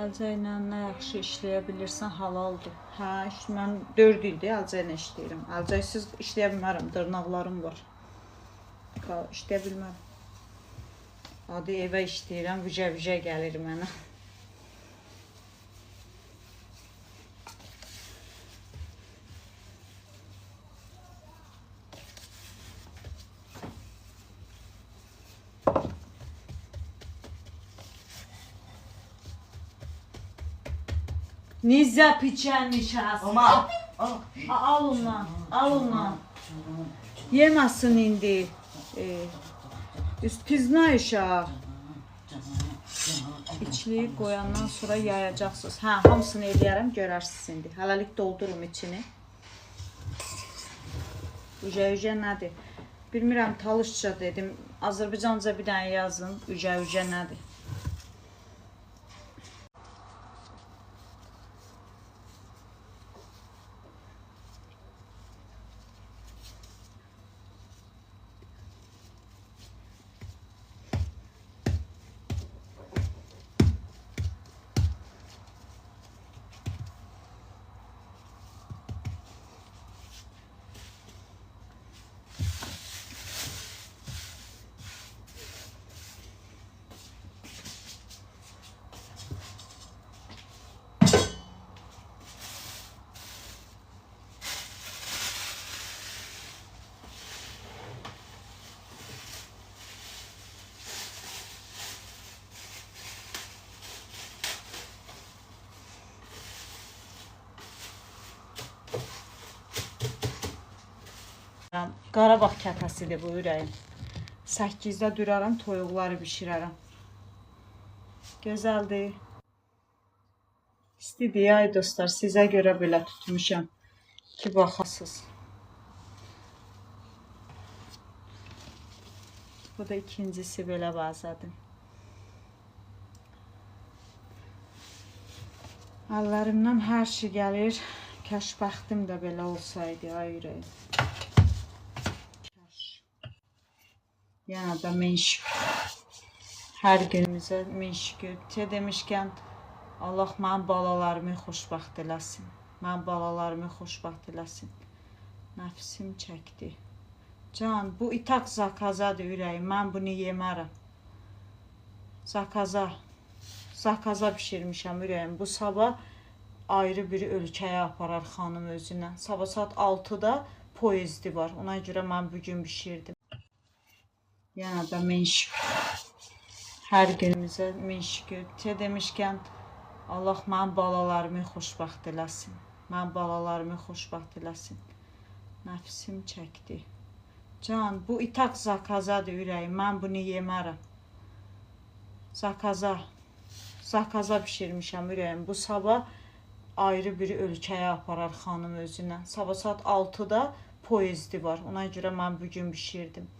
Əlcə ilə nə yaxşı işləyə bilirsən halaldır. Hə, iş mən 4 ildir əlcə ilə işləyirəm. Əlcəksiz işləyə bilmərəm, dırnaqlarım var. İşləyə bilmərəm. Adi evə işləyirəm, vücə-vücə gəlir mənə. Nizə piçənmiş az. Ama ama Al ondan, al ondan. Yeməsin indi. E, üst pizna işa. İçliyi qoyandan sonra yayacaqsınız. Hə, hamısını eləyərəm, görərsiniz indi. Hələlik doldurum içini. Ücə-ücə nədir? Bilmirəm, talışça dedim. Azərbaycanca bir dənə yazın. Ücə-ücə nədir? Qarabağ kəpəsidir bu ürəyim. 8-də duraram, toyuqları bişirərəm. Gözəldir. İstidir ay dostlar, sizə görə belə tutmuşam ki baxasınız. Bu da ikincisi belə bazadır. Əllərimdən hər şey gəlir. Kəş bəxtim də belə olsaydı, ay ürəyim. Yenə də min şükür. Hər günümüzə min şükür. Te demişkən Allah mənim balalarımı xoşbəxt eləsin. Mənim balalarımı xoşbəxt eləsin. Nəfsim çəkdi. Can, bu itaq zakazadır ürəyim. Mən bunu yemərəm. Zakaza. Zakaza bişirmişəm ürəyim. Bu sabah ayrı bir ölkəyə aparar xanım özünə. Sabah saat 6-da poyezdi var. Ona görə mən bu gün bişirdim. Yenə də min şükür. Hər günümüzə min şükür. Te demişkən Allah mənim balalarımı xoşbəxt eləsin. Mənim balalarımı xoşbəxt eləsin. Nəfsim çəkdi. Can, bu itaq zakazadır ürəyim. Mən bunu yemərəm. Zakaza. Zakaza bişirmişəm ürəyim. Bu sabah ayrı bir ölkəyə aparar xanım özünə. Sabah saat 6-da poyezdi var. Ona görə mən bu gün bişirdim.